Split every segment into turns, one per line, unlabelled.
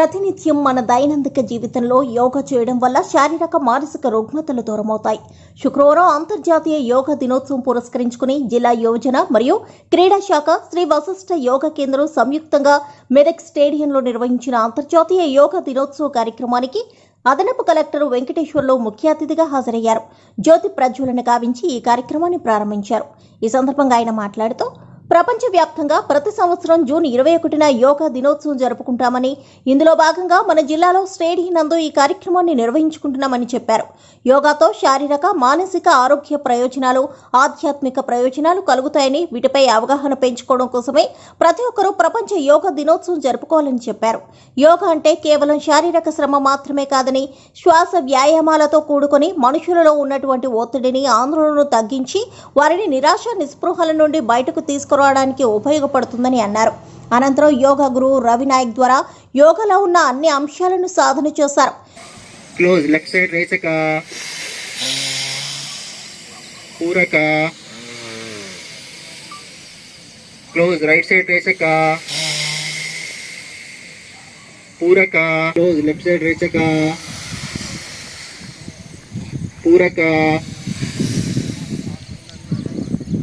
ప్రతినిత్యం మన దైనందిక జీవితంలో యోగా చేయడం వల్ల శారీరక మానసిక రుగ్మతలు దూరమవుతాయి. శుక్రవారం అంతర్జాతీయ యోగా దినోత్సవం పురస్కరించుకుని జిల్లా యోజన మరియు క్రీడా శాఖ శ్రీ వశిష్ఠ యోగా కేంద్రం సంయుక్తంగా మెదక్ స్టేడియంలో నిర్వహించిన అంతర్జాతీయ యోగా దినోత్సవ కార్యక్రమానికి అదనపు కలెక్టర్ వెంకటేశ్వర్లు ముఖ్య అతిథిగా హాజరయ్యారు. జ్యోతి ప్రజ్వలన గావించి ఈ కార్యక్రమాన్ని ప్రారంభించారు. ఈ సందర్భంగా ఆయన మాట్లాడుతూ ప్రపంచవ్యాప్తంగా ప్రతి సంవత్సరం జూన్ ఇరవై ఒకటిన యోగా దినోత్సవం జరుపుకుంటామని ఇందులో భాగంగా మన జిల్లాలో స్టేడియం నందు ఈ కార్యక్రమాన్ని నిర్వహించుకుంటున్నామని చెప్పారు. యోగాతో శారీరక మానసిక ఆరోగ్య ప్రయోజనాలు ఆధ్యాత్మిక ప్రయోజనాలు కలుగుతాయని వీటిపై అవగాహన పెంచుకోవడం కోసమే ప్రతి ఒక్కరూ ప్రపంచ యోగా దినోత్సవం జరుపుకోవాలని చెప్పారు. యోగా అంటే కేవలం శారీరక శ్రమ మాత్రమే కాదని శ్వాస వ్యాయామాలతో కూడుకొని మనుషులలో ఉన్నటువంటి ఒత్తిడిని ఆందోళనను తగ్గించి వారిని నిరాశ నిస్పృహల నుండి బయటకు పోరాడానికి ఉపయోగపడుతుందని అన్నారు. అనంతరం యోగా గురువు రవి నాయక్ ద్వారా యోగలో ఉన్న అన్ని అంశాలను సాధన చేశారు.
Close left side rice పూరక close right side rice పూరక close left side rice పూరక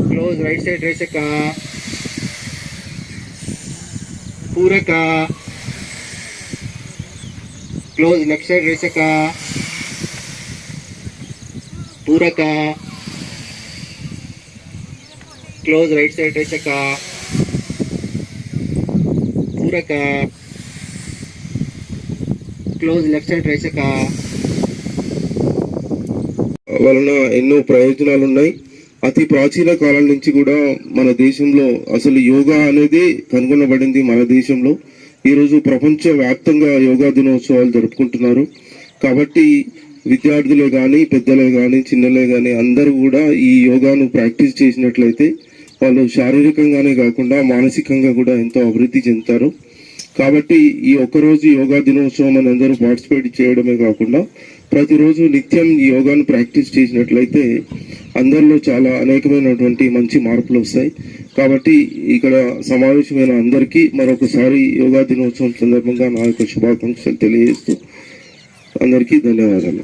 close right side rice పూరక close left side రేచక పూరక close right side రేచక పూరక close left side రేచక
వలన ఎన్నో ప్రయోజనాలు ఉన్నాయి అతి ప్రాచీన కాలం నుంచి కూడా మన దేశంలో అసలు యోగా అనేది కనుగొనబడింది మన దేశంలో. ఈరోజు ప్రపంచ వ్యాప్తంగా యోగా దినోత్సవాలు జరుపుకుంటున్నారు. కాబట్టి విద్యార్థులే కానీ పెద్దలే కానీ చిన్నలే కానీ అందరూ కూడా ఈ యోగాను ప్రాక్టీస్ చేసినట్లయితే వాళ్ళు శారీరకంగానే కాకుండా మానసికంగా కూడా ఎంతో అభివృద్ధి చెందుతారు. కాబట్టి ఈ ఒక్కరోజు యోగా దినోత్సవం అని అందరూ పార్టిసిపేట్ చేయడమే కాకుండా ప్రతిరోజు నిత్యం ఈ యోగాను ప్రాక్టీస్ చేసినట్లయితే అందరిలో చాలా అనేకమైనటువంటి మంచి మార్పులు వస్తాయి. కాబట్టి ఇక్కడ సమావేశమైన అందరికీ మరొకసారి యోగా దినోత్సవం సందర్భంగా నా యొక్క శుభాకాంక్షలు తెలియజేస్తూ అందరికీ ధన్యవాదాలు.